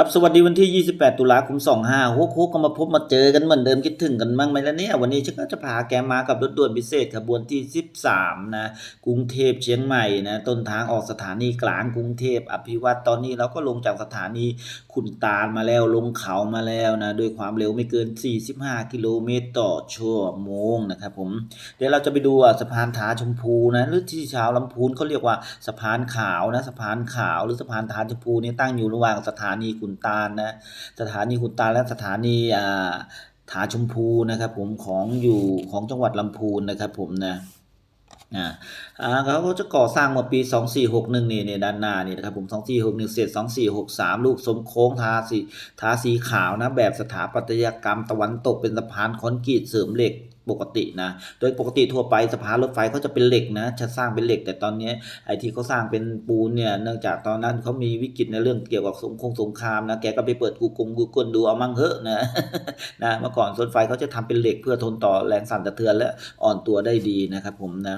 ครับสวัสดีวันที่ 28 ตุลาคม 25ฮุกฮุกก็มาพบมาเจอกันเหมือนเดิมคิดถึงกันบ้างไหมล่ะเนี่ย วันนี้ฉันก็จะพาแกมากับรถด่วนพิเศษขบวนที่ 13 นะ กรุงเทพเชียงใหม่นะ ต้นทางออกสถานีกลางกรุงเทพอภิวัตตอนนี้เราก็ลงจากสถานีขุนตาลมาแล้วลงเขามาแล้วนะด้วยความเร็วไม่เกิน 45 กิโลเมตรต่อชั่วโมงนะครับผม เดี๋ยวเราจะไปดูอะสะพานถาชมพูนะหรือที่ชาวลำพูนเขาเรียกว่าสะพานขาวนะสะพานขาวหรือสะพานถาชมพูนี่ตั้งอยู่ระหว่างสถานีขุนตาลนะสถานีขุนตาลและสถานีอ่าถาชมพูนะครับ ผมของอยู่ของจังหวัดลำพูนนะครับ ผมนะอ่าอ่าเขาก็จะก่อสร้างเมื่อปี 2461นี่เนี่ยด้านหน้านี่นะครับผม 2461เสร็จ2463 ลูกสมโค้งทาสีทาสีขาวนะแบบสถาปัตยกรรมตะวันตกเป็นสะพานคอนกรีตเสริมเหล็ก ปกตินะ โดยปกติทั่วไปสะพานรถไฟเขาจะเป็นเหล็กนะ จะสร้างเป็นเหล็ก แต่ตอนนี้ไอ้ที่เขาสร้างเป็นปูนเนี่ย เนื่องจากตอนนั้นเขามีวิกฤตในเรื่องเกี่ยวกับสงครามสงครามนะ แกก็ไปเปิดกูกงกูกลดูเอามั่งเหอะนะ นะ เมื่อก่อนรถไฟเขาจะทำเป็นเหล็กเพื่อทนต่อแรงสั่นสะเทือนและอ่อนตัวได้ดีนะครับผมนะ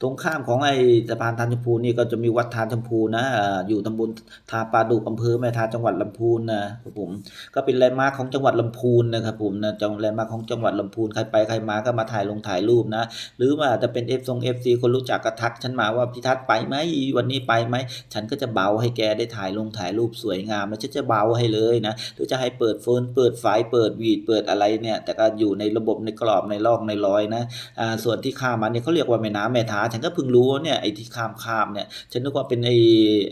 ตรงข้ามของไอ้สะพานทานชมพูนี่ก็จะมีวัดทานชมพูนะอยู่ตำบลทาปาดุกอำเภอแม่ทาจังหวัดลำพูนนะครับผม ก็เป็นแลนด์มาร์คของจังหวัดลำพูนนะครับผมนะจังแลนด์มาร์คของจังหวัดลำพูนใครไปใครมาก็มาถ่ายลงถ่ายรูปนะ หรือว่าจะเป็นเอฟซงเอฟซีคนรู้จักก็ทักฉันมาว่าพี่ทัศน์ไปไหมวันนี้ไปไหม ฉันก็จะเบาให้แกได้ถ่ายลงถ่ายรูปสวยงามแล้วฉันจะเบาให้เลยนะหรือจะให้เปิดโฟนเปิดไฟเปิดวีดเปิดอะไรเนี่ย แต่ก็อยู่ในระบบในกรอบในลอกในรอยนะอ่าส่วนที่ข้ามมาเนี่ยเขาเรียกว่าแม่น้ำแม่ท้าฉันก็เพิ่งรู้ว่าเนี่ยไอ้ที่ข้ามข้ามเนี่ยฉันนึกว่าเป็นไอ้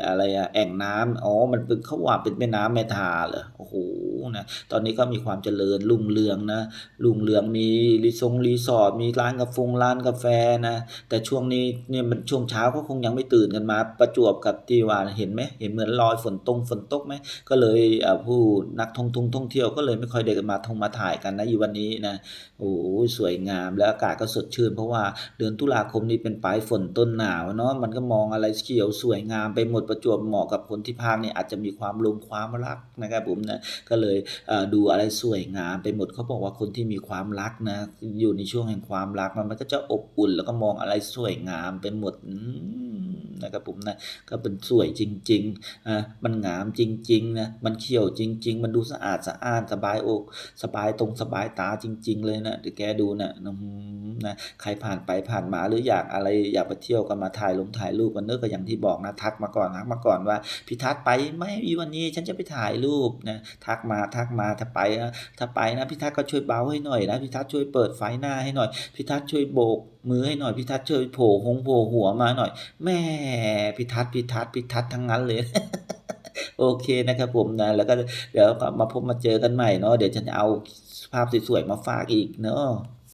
อะไรอะแอ่งน้ำอ๋อมันเป็นเขาว่าเป็นแม่น้ำแม่ทาเหรอโอ้โห นะตอนนี้ก็มีความเจริญรุ่งเรืองนะรุ่งเรืองมีรีสงรีสอร์ทมีร้านกาแฟร้านกาแฟนะแต่ช่วงนี้เนี่ยมันช่วงเช้าก็คงยังไม่ตื่นกันมา ประจวบกับที่ว่าเห็นไหมเห็นเหมือนรอยฝนตรงฝนตกไหมก็เลยผู้นักท่องท่องท่องเที่ยวก็เลยไม่ค่อยได้มาท่องมาถ่ายกันนะอยู่วันนี้นะโอ้สวยงามแล้วอากาศก็สดชื่น เพราะว่าเดือนตุลาคมนี้เป็นปลายฝนต้นหนาวเนาะมันก็มองอะไรเขียวสวยงามไปหมดประจวบเหมาะกับคนที่ภาคเนี่ยอาจจะมีความลงความรักนะครับผมนะก็เลยดูอะไรสวยงามไปหมดเขาบอกว่าคนที่มีความรักนะอยู่ในช่วงแห่งความรักมันมันก็จะอบอุ่นแล้วก็มองอะไรสวยงามไปหมดอื นะครับผมนะก็เป็นสวยจริงๆอะมันงามจริงๆนะมันเขียวจริง ๆ มันดูสะอาดสะอ้านสบายอกสบายตรงสบายตาจริง ๆ เลยนะเดี๋ยวแกดูนะนะใครผ่านไปผ่านมาหรืออยากอะไรอยากไปเที่ยวกันมาถ่ายลงถ่ายรูปกันเนอะก็อย่างที่บอกนะทักมาก่อนทักมาก่อนว่าพี่ทัศน์ไปไหมอีวันนี้ฉันจะไปถ่ายรูปนะทักมาทักมาถ้าไปนะถ้าไปนะพี่ทัศน์ก็ช่วยเบาให้หน่อยนะพี่ทัศน์ช่วยเปิดไฟหน้าให้หน่อยพี่ทัศน์ช่วยโบก มือให้หน่อยพี่ทัศน์ช่วยโผล่หงโผล่หัวมาหน่อย แม่พี่ทัศน์พี่ทัศน์พี่ทัศน์ทั้งนั้นเลย โอเคนะครับผมนะ แล้วก็เดี๋ยวมาพบมาเจอกันใหม่เนาะเดี๋ยวฉันเอาภาพสวยๆมาฝากอีกเนาะ